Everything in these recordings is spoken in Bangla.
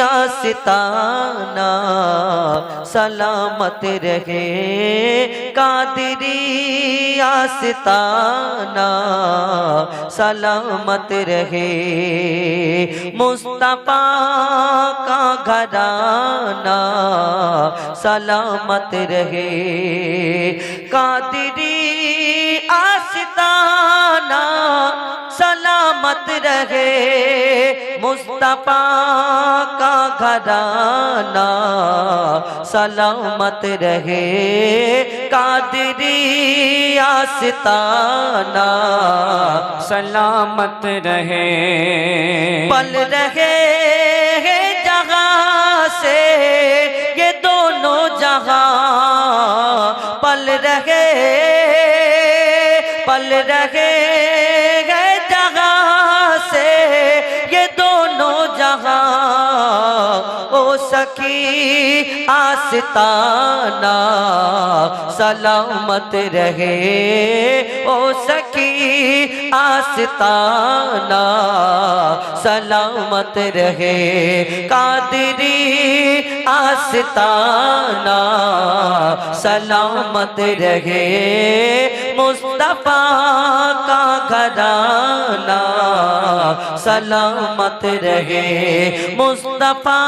आस्ताना सलामत रहे कादरी आस्ताना सलामत रहे मुस्तफा का घराना सलामत रहे कादरी आस्ताना सलामत रहे, मुस्तफ़ा का घराना। सलामत रहे, कादरी आस्ताना। सलामत रहे। पल रहे जहाँ से, ये दोनों जहाँ। पल रहे पल रहे सखी आस्ताना सलामत रहे। ओ सखी आस्ताना सलामत रहे। कादरी आस्ताना सलामत रहे। मुस्तफा का घराना सलामत रहे मुस्तफा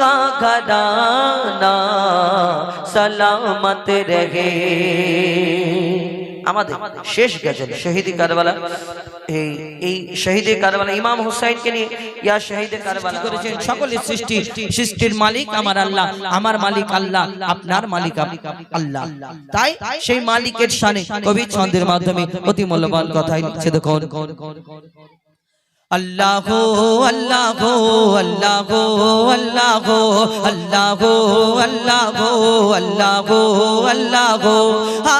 का घराना सलामत रहे আমাদের শেষ গজল শহীদি কারবালা। এই শহীদে কারবালা, ইমাম হুসাইনকে নিয়ে, ইয়া শহীদে কারবালা। করেছেন সকলের সৃষ্টি, সৃষ্টির মালিক আমার আল্লাহ, আমার মালিক আল্লাহ, আপনার মালিক আল্লাহ। তাই সেই মালিকের শানে কবি ছন্দের মাধ্যমে অতি মূল্যবান কথাই লিখছে দেখুন। আল্লাহ গো আল্লাহ গো আল্লাহ গো আল্লাহ গো আল্লাহ গো আল্লাহ গো আল্লাহ গো আল্লাহ। গো হা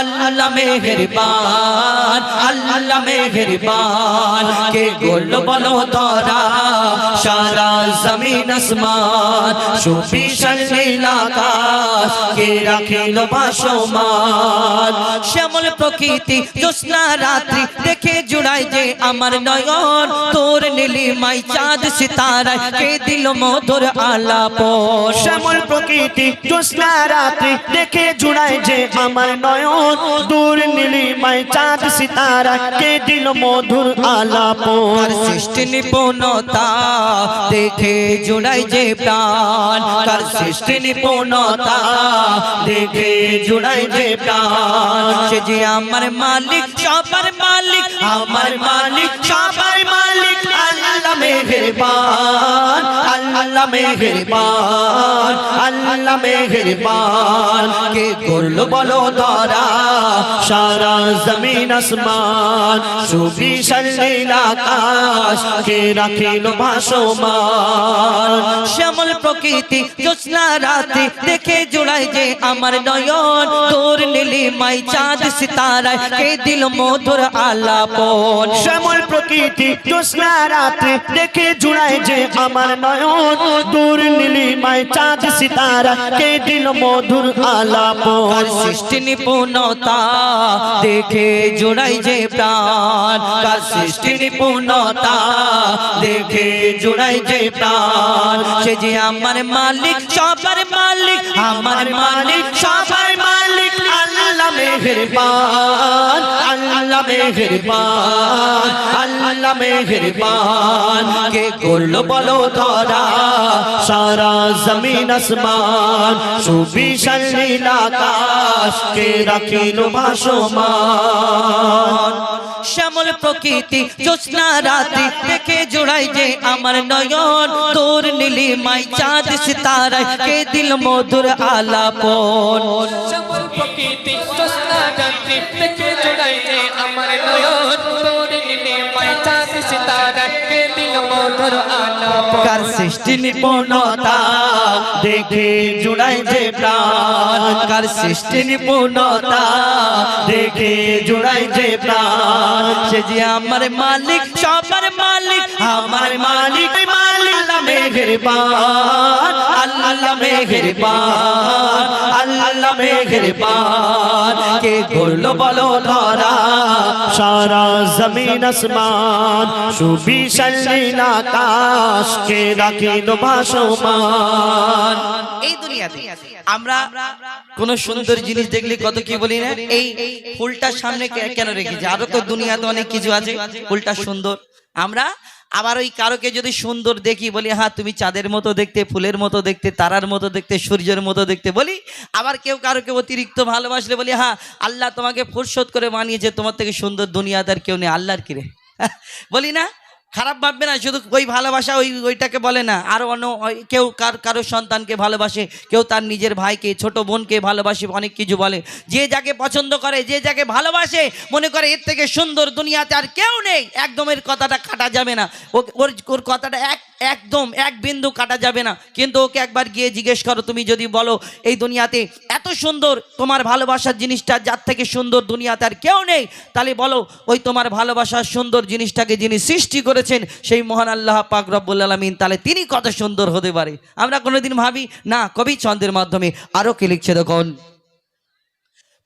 আল্লাহ মেহেরবান আল্লাহ মেহেরবান, কে গোল বলো ধরা, সারা জমিন আসমান সুবিশাল নীল আকাশ, কে রাখিল ভাসমান। শ্যামল প্রকৃতি, জ্যোৎস্না রাত্রি, দেখে জুড়াই যে আমার নয়ন, তোর নীলিমাই চাঁদ সিতারা কে দিল মধুর আলাপ। শ্যামল প্রকৃতি, জ্যোৎস্না রাত্রি, দেখে জুড়ায় যে আমার নয়ন দূর নীলিমায় চাঁদ সিতারা, কে দিল মধুর আলাপ তার সৃষ্টি নিপুণতা, দেখে জুড়াই যে প্রাণ। তার সৃষ্টি নিপুণতা, দেখে জুড়াই যে প্রাণ। সে যে আমার মালিক, সবার মালিক, আমার মালিক, সবার মালিক। মেহেরবান, আল্লাহ মেহেরবান আল্লাহ মেহেরবান। কে করল বলো ধরা? সারা জমিন আসমান সুবিশাল আকাশ, কে রাখিল ভাসমান? শ্যামল প্রকৃতি, জ্যোৎস্না রাতে দেখে জোড়াই যে আমার নয়ন। তোর নীলিমাই চাঁদ সিতারায়, কে দিল মধুর আলাপন? শ্যামল প্রকৃতি, জ্যোৎস্না রাত্রে দেখে জুড়ায় যে আমার নয়ন দূর নীলিমায় চাঁদ সিতারা, কে দিল মধুর আলাপ? সৃষ্টি নিপুণতা, দেখে জুড়াই যে প্রাণ। কার সৃষ্টি নিপুণতা, দেখে জুড়াই যে প্রাণ। সে যে আমার মালিক, সবার মালিক, আমার মালিক, সবার মালিক। আল্লাহ মেহেরবান আল্লাহ মেহেরবান আল্লাহ মেহেরবান। কে করল বলো ধরা? সারা জমিন আসমান, সুবিশাল নীল আকাশ। কে রাখিল ভাসমান? প্রকৃতি জ্যোৎস্না রাতে দেখে জোড়াই যে আমার নয়ন। তোর নীলি মাই চাঁদ সিতারায় কে দিল মধুর আলাপন? আমার নয়ন। তোর নীলি মাই চাঁদ সিতারা কে দিল মধুর কার সৃষ্টি নিপুণতা। দেখে জুড়াই যে প্রাণ সৃষ্টি নিপুণতা। দেখে জুড়াই যে প্রাণ, সে যে আমার মালিক, সবার মালিক, আমার মালিক মালিক মেহেরবান, আল্লাহ মেহেরবান আল্লাহ মেহেরবান। কে করল বলো ধরা, সারা জমিন আসমান, সুবিশাল নীল আকাশ কে রাখিল ভাসমান। এই দুনিয়াতে আমরা কোন সুন্দর জিনিস দেখলে কত কি বলি না? এই ফুলটার সামনে কেন রেখেছি? আরও তো দুনিয়াতে অনেক কিছু আছে। ফুলটা সুন্দর। আমরা আবার ওই কারোকে যদি সুন্দর দেখি বলি হ্যাঁ তুমি চাঁদের মতো দেখতে ফুলের মতো দেখতে তারার মতো দেখতে সূর্যের মতো দেখতে বলি আবার কেউ কারোকে অতিরিক্ত ভালোবাসলে বলি হ্যাঁ আল্লাহ তোমাকে ফুরসত করে বানিয়েছে তোমার থেকে সুন্দর দুনিয়াতে আর কেউ নেই আল্লাহর কিরে? বলি না? খারাপ ভাববে না, শুধু ওই ভালোবাসা ওই, ওইটাকে বলে না। আর অন্য কেউ কার, কারোর সন্তানকে ভালোবাসে, কেউ তার নিজের ভাইকে, ছোট বোনকে ভালোবাসে, অনেক কিছু বলে। যে যাকে পছন্দ করে, যে যাকে ভালোবাসে, মনে করে এর থেকে সুন্দর দুনিয়াতে আর কেউ নেই, একদমের কথাটা কাটা যাবে না। ওর ওর কথাটা এক একদম এক বিন্দু কাটা যাবে না। কিন্তু ওকে একবার গিয়ে জিজ্ঞেস করো, তুমি যদি বলো, এই দুনিয়াতে এত সুন্দর তোমার ভালোবাসার জিনিসটা, যার থেকে সুন্দর দুনিয়াতে আর কেউ নেই? তাহলে বলো, ওই তোমার ভালোবাসার সুন্দর জিনিসটাকে যিনি সৃষ্টি করেছেন, সেই মহান আল্লাহ পাক রব্বুল আলমিন, তাহলে তিনি কত সুন্দর হতে পারে? আমরা কোনোদিন ভাবি, না, কবি ছন্দের মাধ্যমে আরও কে লিখছে দেখুন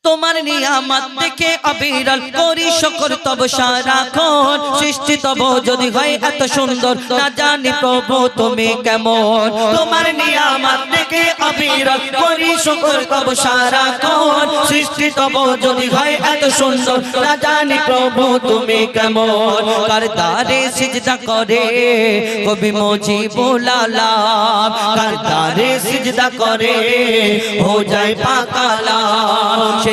তোমার নিয়ামত দেখে অবিরল করি শকর তব সারাক্ষণ। সৃষ্টি তব যদি হয় এত সুন্দর, না জানি প্রভু তুমি কেমন। তোমার নিয়ামত দেখে অবিরল করি শুকর কব সারাক্ষণ। সৃষ্টি তব যদি হয় এত সুন্দর, না জানি প্রভু তুমি কেমন। কার দারে সিজদা করে কবি মজি বোলালাম কার দারে সিজদা করে, হো যায় পাকালাম সে